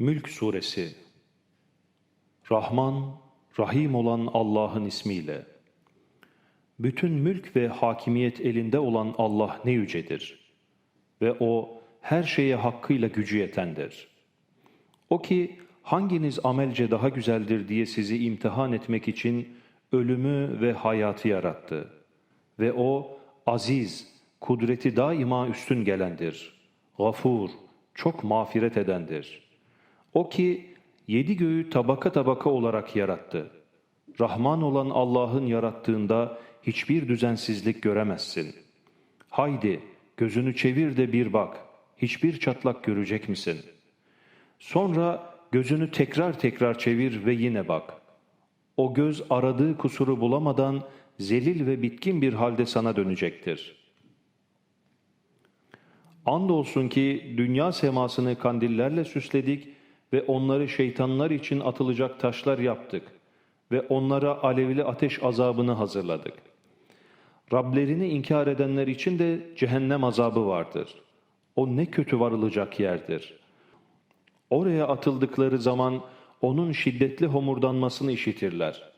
Mülk Suresi Rahman, Rahim olan Allah'ın ismiyle. Bütün mülk ve hakimiyet elinde olan Allah ne yücedir. Ve O her şeye hakkıyla gücü yetendir. O ki hanginiz amelce daha güzeldir diye sizi imtihan etmek için ölümü ve hayatı yarattı. Ve O aziz, kudreti daima üstün gelendir. Gafur, çok mağfiret edendir. O ki yedi göğü tabaka tabaka olarak yarattı. Rahman olan Allah'ın yarattığında hiçbir düzensizlik göremezsin. Haydi gözünü çevir de bir bak, hiçbir çatlak görecek misin? Sonra gözünü tekrar tekrar çevir ve yine bak. O göz aradığı kusuru bulamadan zelil ve bitkin bir halde sana dönecektir. Andolsun ki dünya semasını kandillerle süsledik ve onları şeytanlar için atılacak taşlar yaptık ve onlara alevli ateş azabını hazırladık. Rablerini inkar edenler için de cehennem azabı vardır. O ne kötü varılacak yerdir. Oraya atıldıkları zaman onun şiddetli homurdanmasını işitirler.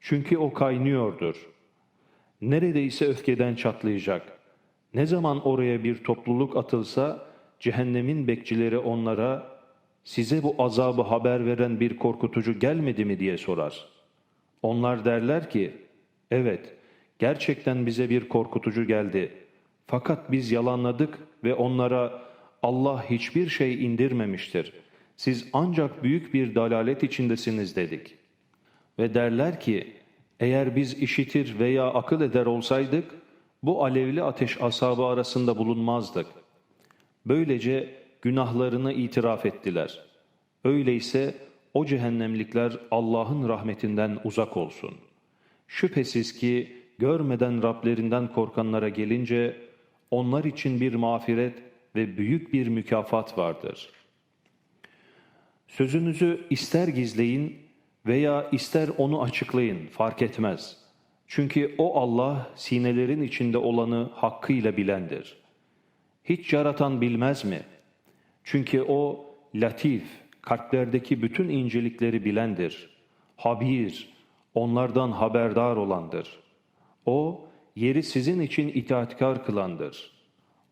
Çünkü o kaynıyordur. Neredeyse öfkeden çatlayacak. Ne zaman oraya bir topluluk atılsa cehennemin bekçileri onlara size bu azabı haber veren bir korkutucu gelmedi mi diye sorar. Onlar derler ki evet gerçekten bize bir korkutucu geldi. Fakat biz yalanladık ve onlara Allah hiçbir şey indirmemiştir. Siz ancak büyük bir dalalet içindesiniz dedik. Ve derler ki eğer biz işitir veya akıl eder olsaydık bu alevli ateş asabı arasında bulunmazdık. Böylece günahlarını itiraf ettiler. Öyleyse o cehennemlikler Allah'ın rahmetinden uzak olsun. Şüphesiz ki görmeden Rablerinden korkanlara gelince onlar için bir mağfiret ve büyük bir mükafat vardır. Sözünüzü ister gizleyin veya ister onu açıklayın fark etmez. Çünkü o Allah sinelerin içinde olanı hakkıyla bilendir. Hiç yaratan bilmez mi? Çünkü o latif, kalplerdeki bütün incelikleri bilendir. Habir, onlardan haberdar olandır. O, yeri sizin için itaatkar kılandır.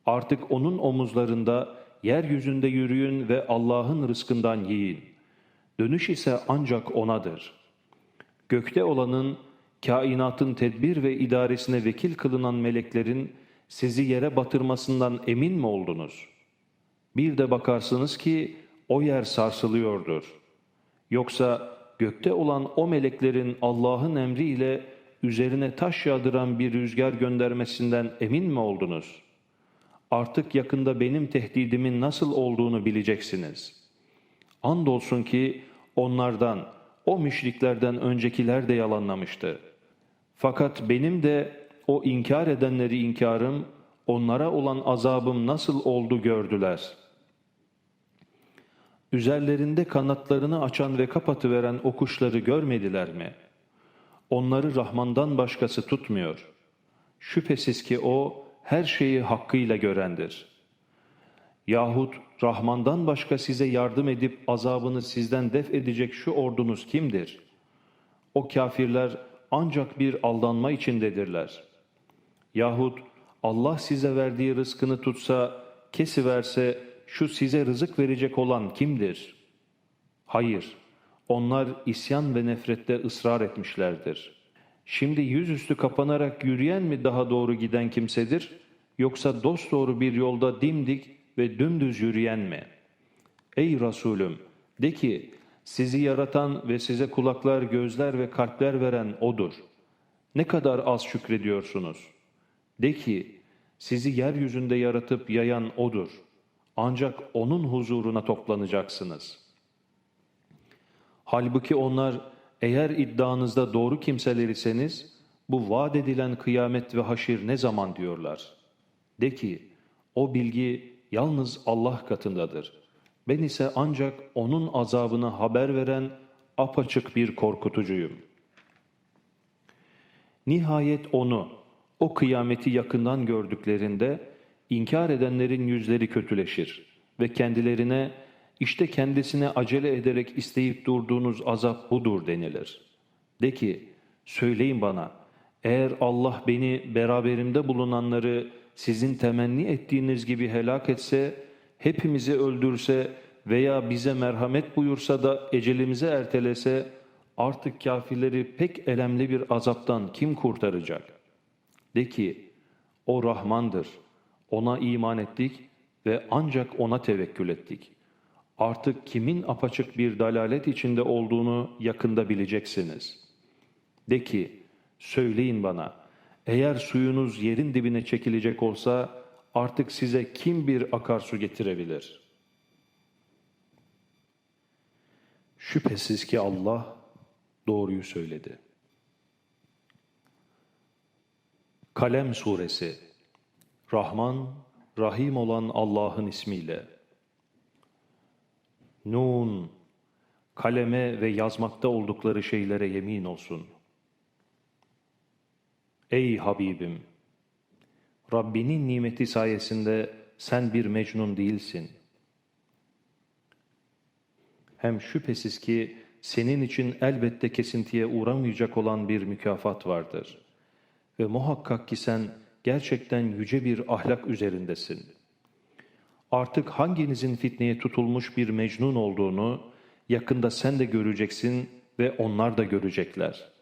Artık onun omuzlarında yeryüzünde yürüyün ve Allah'ın rızkından yiyin. Dönüş ise ancak O'nadır. Gökte olanın, kainatın tedbir ve idaresine vekil kılınan meleklerin sizi yere batırmasından emin mi oldunuz? Bir de bakarsınız ki o yer sarsılıyordur. Yoksa gökte olan o meleklerin Allah'ın emriyle üzerine taş yağdıran bir rüzgar göndermesinden emin mi oldunuz? Artık yakında benim tehdidimin nasıl olduğunu bileceksiniz. Andolsun ki onlardan, o müşriklerden öncekiler de yalanlamıştı. Fakat benim de o inkar edenleri inkarım, onlara olan azabım nasıl oldu gördüler. Üzerlerinde kanatlarını açan ve kapatıveren o kuşları görmediler mi? Onları Rahman'dan başkası tutmuyor. Şüphesiz ki O her şeyi hakkıyla görendir. Yahut Rahman'dan başka size yardım edip azabını sizden def edecek şu ordunuz kimdir? O kafirler ancak bir aldanma içindedirler. Yahut Allah size verdiği rızkını tutsa, kesiverse şu size rızık verecek olan kimdir? Hayır, onlar isyan ve nefrette ısrar etmişlerdir. Şimdi yüzüstü kapanarak yürüyen mi daha doğru giden kimsedir? Yoksa dosdoğru bir yolda dimdik ve dümdüz yürüyen mi? Ey Resulüm! De ki, sizi yaratan ve size kulaklar, gözler ve kalpler veren O'dur. Ne kadar az şükrediyorsunuz. De ki, sizi yeryüzünde yaratıp yayan O'dur. Ancak O'nun huzuruna toplanacaksınız. Halbuki onlar eğer iddianızda doğru kimseler iseniz, bu vaat edilen kıyamet ve haşir ne zaman diyorlar. De ki, o bilgi yalnız Allah katındadır. Ben ise ancak O'nun azabını haber veren apaçık bir korkutucuyum. Nihayet O'nu, o kıyameti yakından gördüklerinde, inkar edenlerin yüzleri kötüleşir ve kendilerine İşte kendisine acele ederek isteyip durduğunuz azap budur denilir. De ki, söyleyin bana, eğer Allah beni beraberimde bulunanları sizin temenni ettiğiniz gibi helak etse, hepimizi öldürse veya bize merhamet buyursa da ecelimize ertelese, artık kafirleri pek elemli bir azaptan kim kurtaracak? De ki, o Rahmandır, ona iman ettik ve ancak ona tevekkül ettik. Artık kimin apaçık bir dalalet içinde olduğunu yakında bileceksiniz. De ki, söyleyin bana, eğer suyunuz yerin dibine çekilecek olsa artık size kim bir akarsu getirebilir? Şüphesiz ki Allah doğruyu söyledi. Kalem Suresi Rahman, Rahim olan Allah'ın ismiyle. Nun, kaleme ve yazmakta oldukları şeylere yemin olsun. Ey Habibim! Rabbinin nimeti sayesinde sen bir mecnun değilsin. Hem şüphesiz ki senin için elbette kesintiye uğramayacak olan bir mükafat vardır. Ve muhakkak ki sen gerçekten yüce bir ahlak üzerindesin. Artık hanginizin fitneye tutulmuş bir mecnun olduğunu yakında sen de göreceksin ve onlar da görecekler.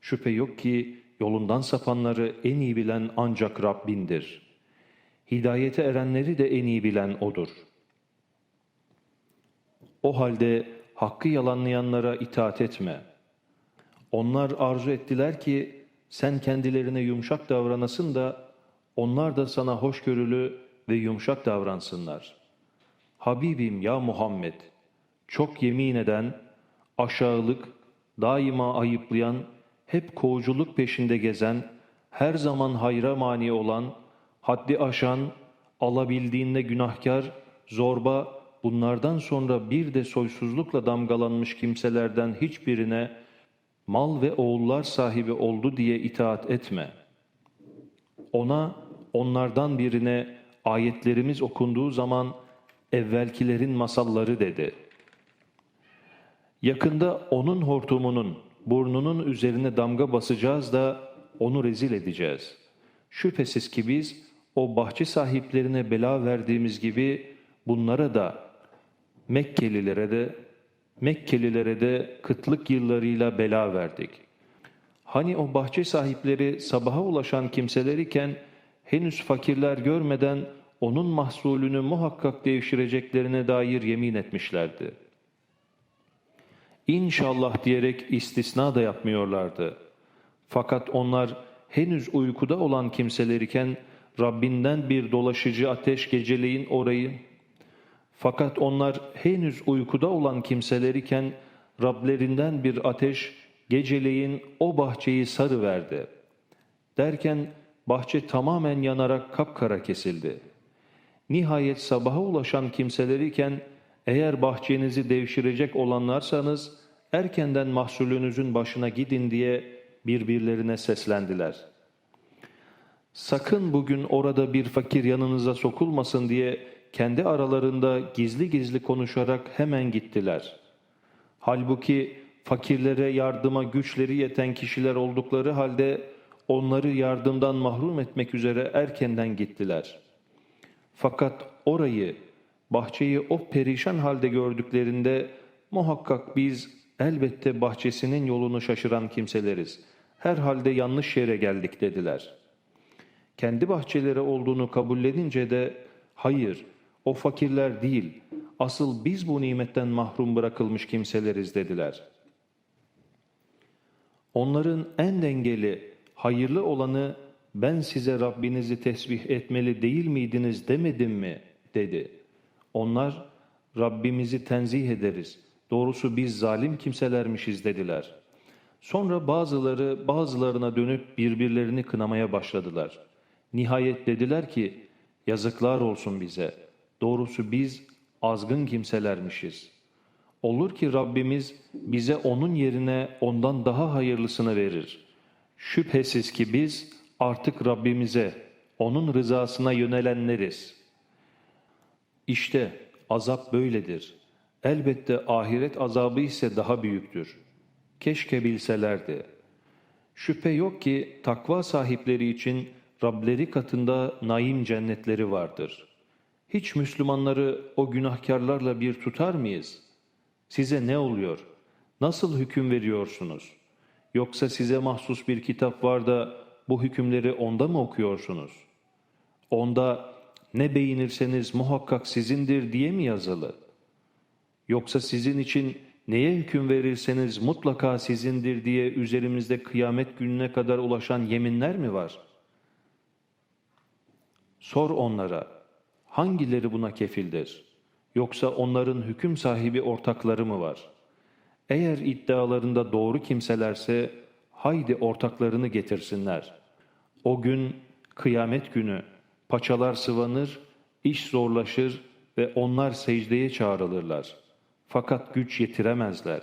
Şüphe yok ki yolundan sapanları en iyi bilen ancak Rabbindir. Hidayete erenleri de en iyi bilen O'dur. O halde hakkı yalanlayanlara itaat etme. Onlar arzu ettiler ki sen kendilerine yumuşak davranasın da onlar da sana hoşgörülü ve yumuşak davransınlar. Habibim ya Muhammed, çok yemin eden, aşağılık, daima ayıplayan, hep kovuculuk peşinde gezen, her zaman hayra mani olan, haddi aşan, alabildiğinde günahkar, zorba, bunlardan sonra bir de soysuzlukla damgalanmış kimselerden hiçbirine mal ve oğullar sahibi oldu diye itaat etme. Ona, onlardan birine ayetlerimiz okunduğu zaman evvelkilerin masalları dedi. Yakında onun hortumunun, burnunun üzerine damga basacağız da onu rezil edeceğiz. Şüphesiz ki biz o bahçe sahiplerine bela verdiğimiz gibi bunlara da Mekkelilere de Mekkelilere de kıtlık yıllarıyla bela verdik. Hani o bahçe sahipleri sabaha ulaşan kimseler iken henüz fakirler görmeden onun mahsulünü muhakkak devşireceklerine dair yemin etmişlerdi. İnşallah diyerek istisna da yapmıyorlardı. Fakat onlar henüz uykuda olan kimseler iken Rabbinden bir dolaşıcı ateş geceleyin orayı fakat onlar henüz uykuda olan kimseler iken Rablerinden bir ateş geceleyin o bahçeyi sarı verdi. Derken bahçe tamamen yanarak kapkara kesildi. Nihayet sabaha ulaşan kimseler iken eğer bahçenizi devşirecek olanlarsanız erkenden mahsulünüzün başına gidin diye birbirlerine seslendiler. Sakın bugün orada bir fakir yanınıza sokulmasın diye kendi aralarında gizli gizli konuşarak hemen gittiler. Halbuki fakirlere yardıma güçleri yeten kişiler oldukları halde onları yardımdan mahrum etmek üzere erkenden gittiler. Fakat orayı, bahçeyi o perişan halde gördüklerinde muhakkak biz elbette bahçesinin yolunu şaşıran kimseleriz. Herhalde yanlış yere geldik dediler. Kendi bahçeleri olduğunu kabullenince de hayır o fakirler değil, asıl biz bu nimetten mahrum bırakılmış kimseleriz dediler. Onların en dengeli, hayırlı olanı ben size Rabbinizi tesbih etmeli değil miydiniz demedim mi dedi. Onlar Rabbimizi tenzih ederiz. Doğrusu biz zalim kimselermişiz dediler. Sonra bazıları bazılarına dönüp birbirlerini kınamaya başladılar. Nihayet dediler ki yazıklar olsun bize.'' Doğrusu biz azgın kimselermişiz. Olur ki Rabbimiz bize onun yerine ondan daha hayırlısını verir. Şüphesiz ki biz artık Rabbimize, onun rızasına yönelenleriz. İşte azap böyledir. Elbette ahiret azabı ise daha büyüktür. Keşke bilselerdi. Şüphe yok ki takva sahipleri için Rableri katında naim cennetleri vardır. Hiç Müslümanları o günahkarlarla bir tutar mıyız? Size ne oluyor? Nasıl hüküm veriyorsunuz? Yoksa size mahsus bir kitap var da bu hükümleri onda mı okuyorsunuz? Onda ne beğenirseniz muhakkak sizindir diye mi yazılı? Yoksa sizin için neye hüküm verirseniz mutlaka sizindir diye üzerimizde kıyamet gününe kadar ulaşan yeminler mi var? Sor onlara, hangileri buna kefildir? Yoksa onların hüküm sahibi ortakları mı var? Eğer iddialarında doğru kimselerse, haydi ortaklarını getirsinler. O gün, kıyamet günü, paçalar sıvanır, iş zorlaşır ve onlar secdeye çağrılırlar. Fakat güç yetiremezler.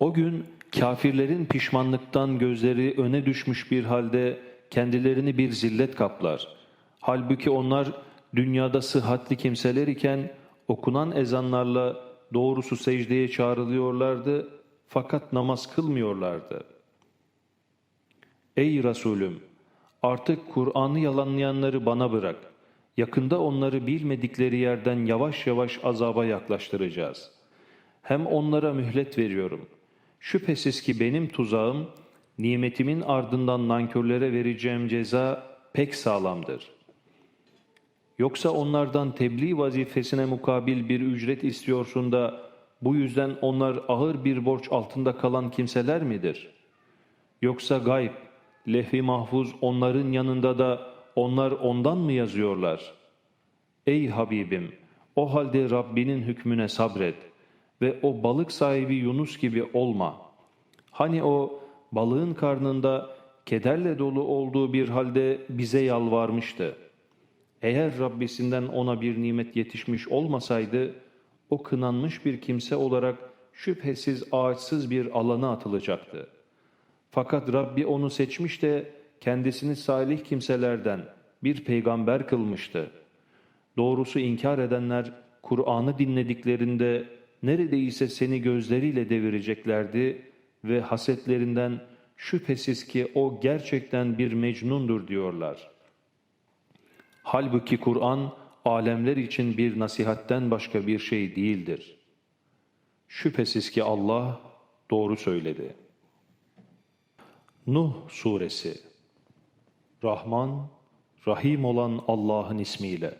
O gün kafirlerin pişmanlıktan gözleri öne düşmüş bir halde kendilerini bir zillet kaplar. Halbuki onlar dünyada sıhhatli kimseler iken okunan ezanlarla doğrusu secdeye çağrılıyorlardı fakat namaz kılmıyorlardı. Ey Resulüm! Artık Kur'an'ı yalanlayanları bana bırak. Yakında onları bilmedikleri yerden yavaş yavaş azaba yaklaştıracağız. Hem onlara mühlet veriyorum. Şüphesiz ki benim tuzağım, nimetimin ardından nankörlere vereceğim ceza pek sağlamdır. Yoksa onlardan tebliğ vazifesine mukabil bir ücret istiyorsun da bu yüzden onlar ağır bir borç altında kalan kimseler midir? Yoksa gayb, lehvi mahfuz onların yanında da onlar ondan mı yazıyorlar? Ey Habibim! O halde Rabbinin hükmüne sabret ve o balık sahibi Yunus gibi olma. Hani o balığın karnında kederle dolu olduğu bir halde bize yalvarmıştı. Eğer Rabbisinden ona bir nimet yetişmiş olmasaydı, o kınanmış bir kimse olarak şüphesiz ağaçsız bir alana atılacaktı. Fakat Rabbi onu seçmiş de kendisini salih kimselerden bir peygamber kılmıştı. Doğrusu inkar edenler Kur'an'ı dinlediklerinde neredeyse seni gözleriyle devireceklerdi ve hasetlerinden şüphesiz ki o gerçekten bir mecnundur diyorlar. Halbuki Kur'an alemler için bir nasihatten başka bir şey değildir. Şüphesiz ki Allah doğru söyledi. Nuh Suresi Rahman, Rahim olan Allah'ın ismiyle.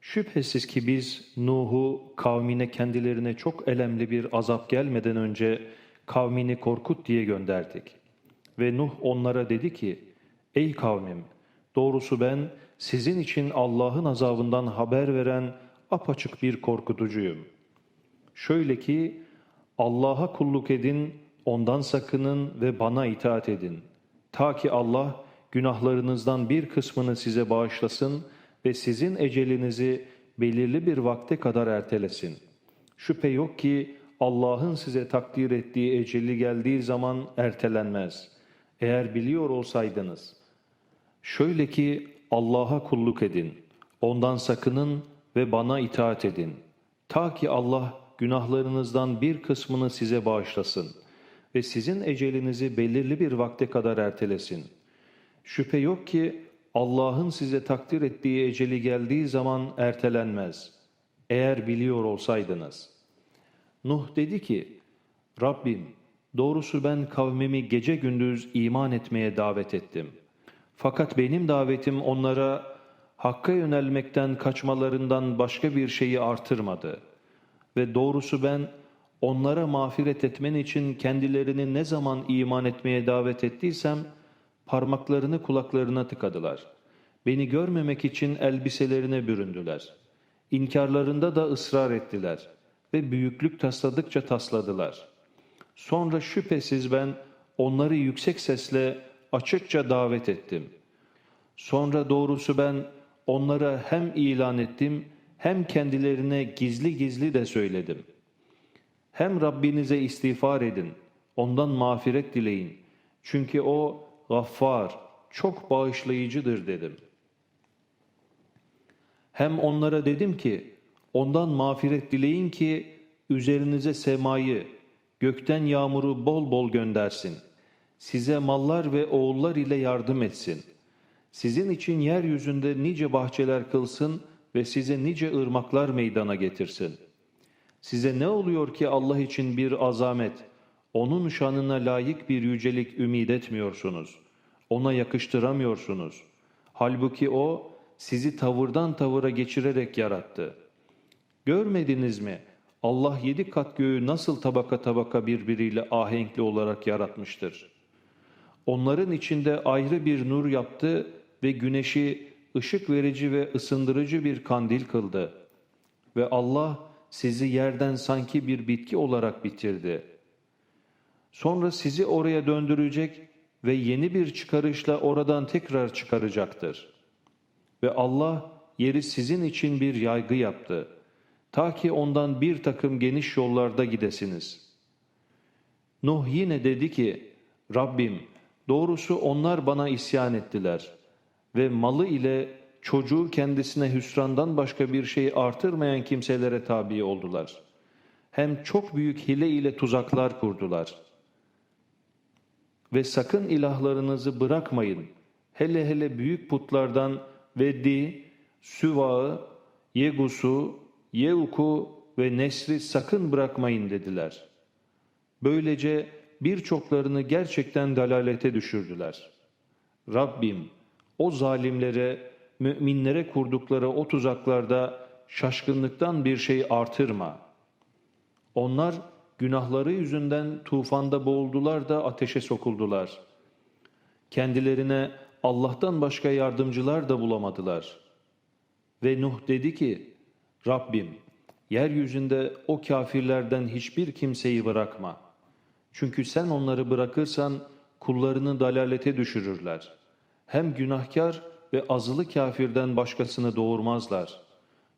Şüphesiz ki biz Nuh'u kavmine kendilerine çok elemli bir azap gelmeden önce kavmini korkut diye gönderdik. Ve Nuh onlara dedi ki, Ey kavmim! Doğrusu ben sizin için Allah'ın azabından haber veren apaçık bir korkutucuyum. Şöyle ki, Allah'a kulluk edin, ondan sakının ve bana itaat edin. Ta ki Allah günahlarınızdan bir kısmını size bağışlasın ve sizin ecelinizi belirli bir vakte kadar ertelesin. Şüphe yok ki Allah'ın size takdir ettiği eceli geldiği zaman ertelenmez. Eğer biliyor olsaydınız. Şöyle ki Allah'a kulluk edin, ondan sakının ve bana itaat edin. Ta ki Allah günahlarınızdan bir kısmını size bağışlasın ve sizin ecelinizi belirli bir vakte kadar ertelesin. Şüphe yok ki Allah'ın size takdir ettiği eceli geldiği zaman ertelenmez. Eğer biliyor olsaydınız. Nuh dedi ki, Rabbim doğrusu ben kavmimi gece gündüz iman etmeye davet ettim. Fakat benim davetim onlara Hakk'a yönelmekten kaçmalarından başka bir şeyi artırmadı. Ve doğrusu ben onlara mağfiret etmen için kendilerini ne zaman iman etmeye davet ettiysem, parmaklarını kulaklarına tıkadılar. Beni görmemek için elbiselerine büründüler. İnkarlarında da ısrar ettiler ve büyüklük tasladıkça tasladılar. Sonra şüphesiz ben onları yüksek sesle açıkça davet ettim. Sonra doğrusu ben onlara hem ilan ettim hem kendilerine gizli gizli de söyledim. Hem Rabbinize istiğfar edin, ondan mağfiret dileyin. Çünkü o gaffar, çok bağışlayıcıdır dedim. Hem onlara dedim ki, Ondan mağfiret dileyin ki üzerinize semayı, gökten yağmuru bol bol göndersin. Size mallar ve oğullar ile yardım etsin. Sizin için yeryüzünde nice bahçeler kılsın ve size nice ırmaklar meydana getirsin. Size ne oluyor ki Allah için bir azamet, onun şanına layık bir yücelik ümid etmiyorsunuz. Ona yakıştıramıyorsunuz. Halbuki o sizi tavırdan tavıra geçirerek yarattı. Görmediniz mi? Allah yedi kat göğü nasıl tabaka tabaka birbiriyle ahenkli olarak yaratmıştır. Onların içinde ayrı bir nur yaptı ve güneşi ışık verici ve ısındırıcı bir kandil kıldı. Ve Allah sizi yerden sanki bir bitki olarak bitirdi. Sonra sizi oraya döndürecek ve yeni bir çıkarışla oradan tekrar çıkaracaktır. Ve Allah yeri sizin için bir yaygı yaptı. Ta ki ondan bir takım geniş yollarda gidesiniz. Nuh yine dedi ki, Rabbim doğrusu onlar bana isyan ettiler ve malı ile çocuğu kendisine hüsrandan başka bir şey artırmayan kimselere tabi oldular. Hem çok büyük hile ile tuzaklar kurdular. Ve sakın ilahlarınızı bırakmayın. Hele hele büyük putlardan Veddi, Süvağı, Yegus'u, Yevku ve Nesri sakın bırakmayın dediler. Böylece birçoklarını gerçekten dalalete düşürdüler. Rabbim o zalimlere, müminlere kurdukları o tuzaklarda şaşkınlıktan bir şey artırma. Onlar günahları yüzünden tufanda boğuldular da ateşe sokuldular. Kendilerine Allah'tan başka yardımcılar da bulamadılar. Ve Nuh dedi ki, Rabbim, yeryüzünde o kafirlerden hiçbir kimseyi bırakma. Çünkü sen onları bırakırsan kullarını dalalete düşürürler. Hem günahkar ve azılı kafirden başkasını doğurmazlar.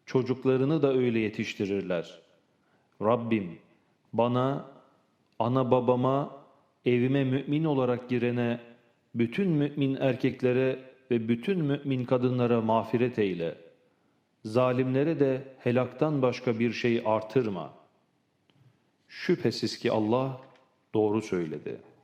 Çocuklarını da öyle yetiştirirler. Rabbim, bana, ana babama, evime mümin olarak girene, bütün mümin erkeklere ve bütün mümin kadınlara mağfiret eyle. Zalimlere de helaktan başka bir şey artırma. Şüphesiz ki Allah doğru söyledi.''